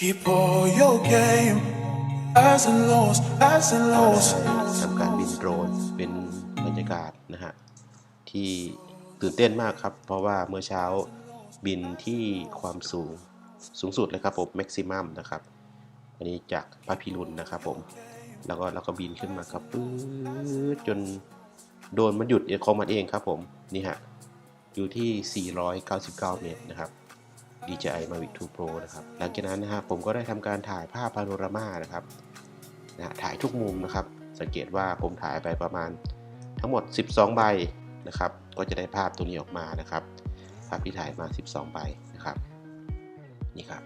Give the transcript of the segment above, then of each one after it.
Keep all your game, highs and lows as and lows. ทำการบินโดรนเป็นบรรยากาศนะฮะ ที่ตื่นเต้นมากครับ เพราะว่าเมื่อเช้าบินที่ความสูงสูงสุดเลยครับผมแม็กซิมัมนะครับ อันนี้จากพาพิรุนนะครับผม แล้วก็เราก็บินขึ้นมาครับปื๊ดจนโดนมันหยุดเองของมันเองครับผม นี่ฮะ อยู่ที่ 499 เมตรนะครับ DJI Mavic 2 Pro นะครับหลังจากนั้นนะฮะผมก็ได้ทำการถ่ายภาพพาโนรามานะครับนะถ่ายทุกมุมนะครับ สังเกตว่าผมถ่ายไปประมาณทั้งหมด 12 ใบนะครับ ก็จะได้ภาพตัวนี้ออกมานะครับ ภาพที่ถ่ายมา 12 ใบนะครับนี่ครับ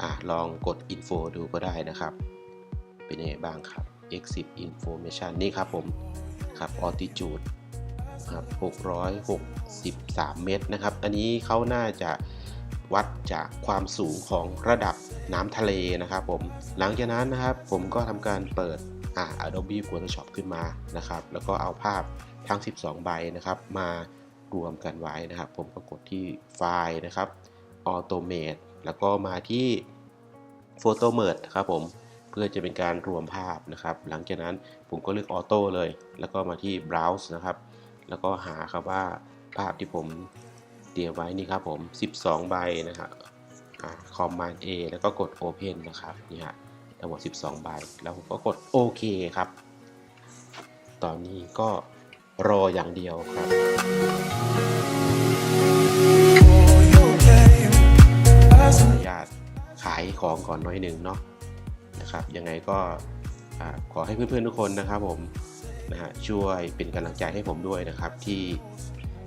อะลองกด info ดูก็ได้นะครับ เป็นยังไงบ้างครับ exit information นี่ครับผมครับ altitude ครับ663 เมตรนะครับ อันนี้เขาน่าจะ วัดจากความสูงของระดับน้ำทะเลนะครับผมหลังจากนั้นนะครับผมก็ทำการเปิดอ่า Adobe Photoshop ขึ้นมานะครับ แล้วก็เอาภาพทั้ง 12 ใบนะครับ มารวมกันไว้นะครับ ผมก็กดที่ไฟล์นะครับ Automate แล้วก็มาที่ Photo Merge ครับผมเพื่อจะเป็นการรวมภาพนะครับ หลังจากนั้นผมก็เลือกออโต้เลย แล้วก็มาที่ Browse นะครับ แล้วก็หาครับว่าภาพที่ผม เตรียมไว้นี่ครับผม 12 ใบนะครับคอมมานด์ A แล้วก็กด Open นะครับนี่ฮะทั้งหมด 12 ใบ แล้วผมก็กดโอเคครับ ตอนนี้ก็รออย่างเดียวครับขออนุญาตขายของก่อนน้อยหนึ่งเนาะนะครับ ยังไงก็ขอให้เพื่อนๆทุกคนนะครับผมนะฮะช่วยเป็นกำลังใจให้ผมด้วยนะครับที่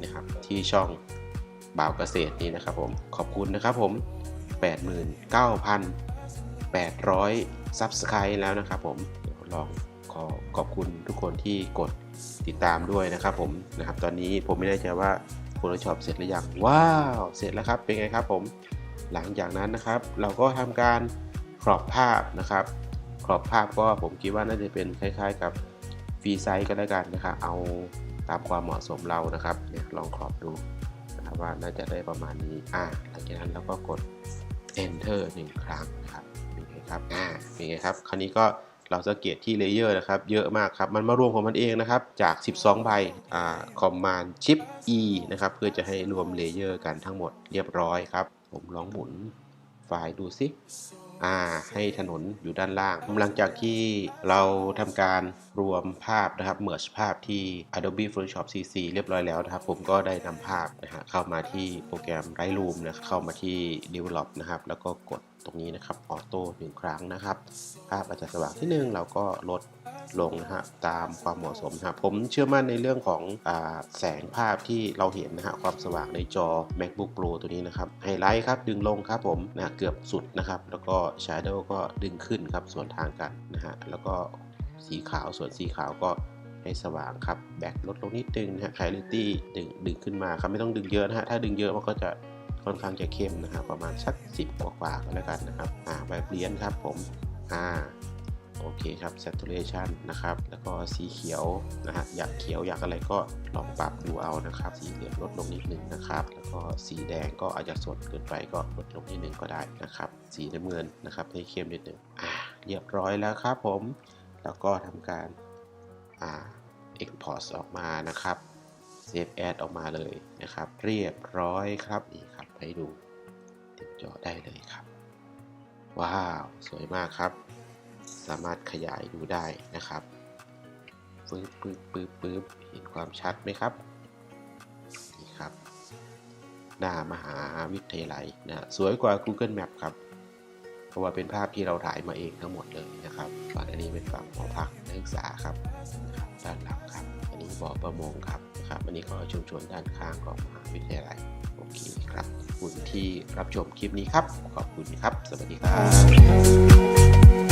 นะครับที่ช่อง บ่าวเกษตรนี้นะครับผมขอบคุณนะครับผม 89,800 ซับสไครต์แล้วนะครับผมลองขอขอบคุณทุกคนที่กดติดตามด้วยนะครับผมนะครับตอนนี้ผมไม่แน่ใจว่า Photoshop เสร็จหรือยังว้าว เสร็จแล้วครับเป็นไงครับผม หลังจากนั้นนะครับ เราก็ทำการครอบภาพนะครับครอบภาพก็ผมคิดว่าน่าจะเป็นคล้าย ๆ กับฟรีไซส์ก็แล้วกันนะครับเอาตามความเหมาะสมเรานะครับเนี่ยลองครอบดู นะครับว่าน่าจะได้ประมาณนี้อ่าหลังจากนั้นเราก็กด enter หนึ่งครั้งนะครับเป็นไงครับอ่าเป็นไงครับ คราวนี้ก็เราสังเกตที่เลเยอร์นะครับ เยอะมากครับ มันมารวมของมันเองนะครับ จาก 12 ใบอ่า command shift e นะครับ เพื่อจะให้รวมเลเยอร์กันทั้งหมดเรียบร้อยครับ ผมลองหมุนไฟล์ดูสิ อ่าให้ถนนอยู่ด้านล่าง หลังจากที่เราทำการรวมภาพนะครับเมิร์ชภาพที่ Adobe Photoshop CC เรียบร้อยแล้วนะครับ ผมก็ได้นำภาพนะฮะเข้ามาที่โปรแกรม Lightroom นะครับเข้ามาที่ Develop นะครับ แล้วก็กดตรงนี้นะครับออโต้หนึ่งครั้งนะครับ ภาพอาจจะสว่างที่หนึ่งเราก็ลด ลงนะฮะตามความเหมาะสมนะครับผมเชื่อมั่นในเรื่องของอแสงภาพที่เราเห็นนะฮะความสว่างในจอ MacBook Pro ตัวนี้นะครับไฮไลท์ครับดึงลงครับผมนะเกือบสุดนะครับ แล้วก็ Shadow ก็ดึงขึ้นครับส่วนทางกันนะฮะแล้วก็สีขาวส่วนสีขาวก็ให้สว่างครับแบ็คลดลงนิดนึงนะฮะ Clarity ดึงดึงขึ้นมาครับไม่ต้องดึงเยอะนะฮะถ้าดึงเยอะมันก็จะค่อนข้างจะเข้มนะฮะประมาณสัก 10 กว่าๆก็แล้วกันนะครับอ่าแบบเลียนครับผมอ่า โอเคครับ saturation นะครับ แล้วก็สีเขียวนะฮะ อยากเขียวอยากอะไรก็ลองปรับดูเอานะครับ สีเหลืองลดลงนิดนึงนะครับ แล้วก็สีแดงก็อาจจะสดเกินไปก็ลดลงนิดนึงก็ได้นะครับ สีน้ำเงินนะครับให้เข้มนิดนึงอ่าเรียบร้อยแล้วครับผม แล้วก็ทำการอ่า export ออกมานะครับ save as ออกมาเลยนะครับ เรียบร้อยครับนี่ครับให้ดูติดจอได้เลยครับ ว้าว สวยมากครับ สามารถขยายดูได้นะครับปึ๊บปึ๊บปึ๊บปึ๊บเห็นความชัดไหมครับนี่ครับ หน้ามหาวิทยาลัยนะสวยกว่า Google Map ครับ เพราะว่าเป็นภาพที่เราถ่ายมาเองทั้งหมดเลยนะครับฝั่งอันนี้เป็นฝั่งหอพักนักศึกษาครับด้านหลังครับ อันนี้บ่อประมงครับนะครับอันนี้ก็ชุมชนด้านข้างของมหาวิทยาลัยโอเคครับขอบคุณที่รับชมคลิปนี้ครับ ขอบคุณครับ สวัสดีครับ